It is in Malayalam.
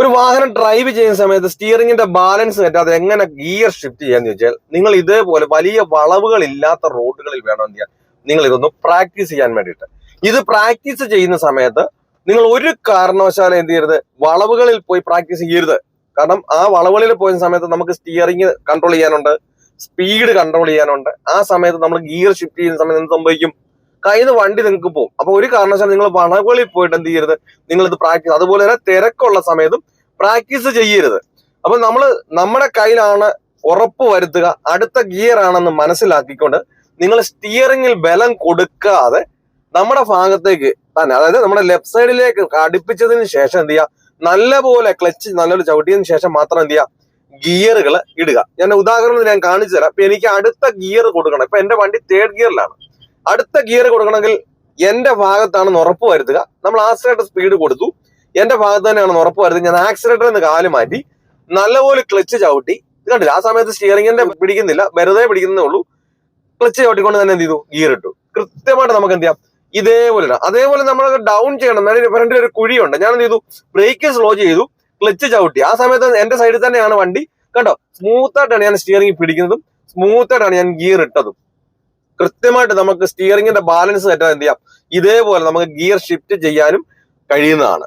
ഒരു വാഹനം ഡ്രൈവ് ചെയ്യുന്ന സമയത്ത് സ്റ്റിയറിംഗിന്റെ ബാലൻസ് തെറ്റാതെ എങ്ങനെ ഗിയർ ഷിഫ്റ്റ് ചെയ്യാന്ന് ചോദിച്ചാൽ നിങ്ങൾ ഇതേപോലെ വലിയ വളവുകൾ ഇല്ലാത്ത റോഡുകളിൽ വേണം എന്ത് ചെയ്യാൻ. നിങ്ങൾ ഇതൊന്ന് പ്രാക്ടീസ് ചെയ്യാൻ വേണ്ടിയിട്ട്. ഇത് പ്രാക്ടീസ് ചെയ്യുന്ന സമയത്ത് നിങ്ങൾ ഒരു കാരണവശാലും എന്ത് ചെയ്യരുത് വളവുകളിൽ പോയി പ്രാക്ടീസ് ചെയ്യരുത്. കാരണം ആ വളവുകളിൽ പോയ സമയത്ത് നമുക്ക് സ്റ്റിയറിംഗ് കൺട്രോൾ ചെയ്യാനുണ്ട് സ്പീഡ് കൺട്രോൾ ചെയ്യാനുണ്ട്. ആ സമയത്ത് നമ്മൾ ഗിയർ ഷിഫ്റ്റ് ചെയ്യുന്ന സമയത്ത് എന്ത് സംഭവിക്കും? കയ്യിൽ നിന്ന് വണ്ടി നിങ്ങൾക്ക് പോകും അപ്പൊ ഒരു കാരണവശാലും നിങ്ങൾ വളവുകളിൽ പോയിട്ട് എന്ത് ചെയ്യരുത്? നിങ്ങൾ ഇത് പ്രാക്ടീസ് അതുപോലെ തന്നെ തിരക്കുള്ള സമയത്തും പ്രാക്ടീസ് ചെയ്യരുത്. അപ്പൊ നമ്മൾ നമ്മുടെ കയ്യിലാണ് ഉറപ്പ് വരുത്തുക. അടുത്ത ഗിയർ ആണെന്ന് മനസ്സിലാക്കിക്കൊണ്ട് നിങ്ങൾ സ്റ്റിയറിംഗിൽ ബലം കൊടുക്കാതെ നമ്മുടെ ഭാഗത്തേക്ക് തന്നെ അതായത് നമ്മുടെ ലെഫ്റ്റ് സൈഡിലേക്ക് അടുപ്പിച്ചതിന് ശേഷം എന്ത് ചെയ്യുക നല്ലപോലെ ക്ലച്ച് നല്ലൊരു ചവിട്ടിയതിന് ശേഷം മാത്രം എന്ത് ചെയ്യുക ഗിയറുകൾ ഇടുക. ഞാൻ ഉദാഹരണം ഞാൻ കാണിച്ചു തരാം. ഇപ്പൊ എനിക്ക് അടുത്ത ഗിയർ കൊടുക്കണം. ഇപ്പൊ എന്റെ വണ്ടി തേർഡ് ഗിയറിലാണ് അടുത്ത ഗിയർ കൊടുക്കണമെങ്കിൽ എന്റെ ഭാഗത്താണെന്ന് ഉറപ്പ് വരുത്തുക. നമ്മൾ ആക്സിലേറ്റർ സ്പീഡ് കൊടുത്തു. എന്റെ ഭാഗത്ത് തന്നെയാണെന്ന് ഉറപ്പ് വരുത്തുക ഞാൻ ആക്സിലേറ്ററിൽ നിന്ന് കാൽ മാറ്റി നല്ലപോലെ ക്ലച്ച് ചവിട്ടി. കണ്ടില്ല? ആ സമയത്ത് സ്റ്റിയറിംഗിന്റെ പിടിക്കുന്നില്ല. വെറുതെ പിടിക്കുന്നേ ഉള്ളൂ. ക്ലച്ച് ചവിട്ടിക്കൊണ്ട് തന്നെ എന്ത് ചെയ്തു? ഗിയർ ഇട്ടു. കൃത്യമായിട്ട് നമുക്ക് എന്ത് ചെയ്യാം? ഇതേപോലെ അതേപോലെ നമ്മൾ ഡൗൺ ചെയ്യണം. ഫ്രണ്ടിൽ ഒരു കുഴിയുണ്ട്. ഞാൻ എന്ത് ചെയ്തു? ബ്രേക്ക് സ്ലോ ചെയ്തു. ക്ലച്ച് ചവിട്ടി. ആ സമയത്ത് എന്റെ സൈഡിൽ തന്നെയാണ് വണ്ടി. കണ്ടോ? സ്മൂത്ത് ആയിട്ടാണ് ഞാൻ സ്റ്റിയറിംഗ് പിടിക്കുന്നതും. സ്മൂത്ത് ആയിട്ടാണ് ഞാൻ ഗിയർ ഇട്ടതും. കൃത്യമായിട്ട് നമുക്ക് സ്റ്റിയറിംഗിന്റെ ബാലൻസ് തെറ്റാൻ എന്ത് ചെയ്യാം? ഇതേപോലെ നമുക്ക് ഗിയർ ഷിഫ്റ്റ് ചെയ്യാനും കഴിയുന്നതാണ്.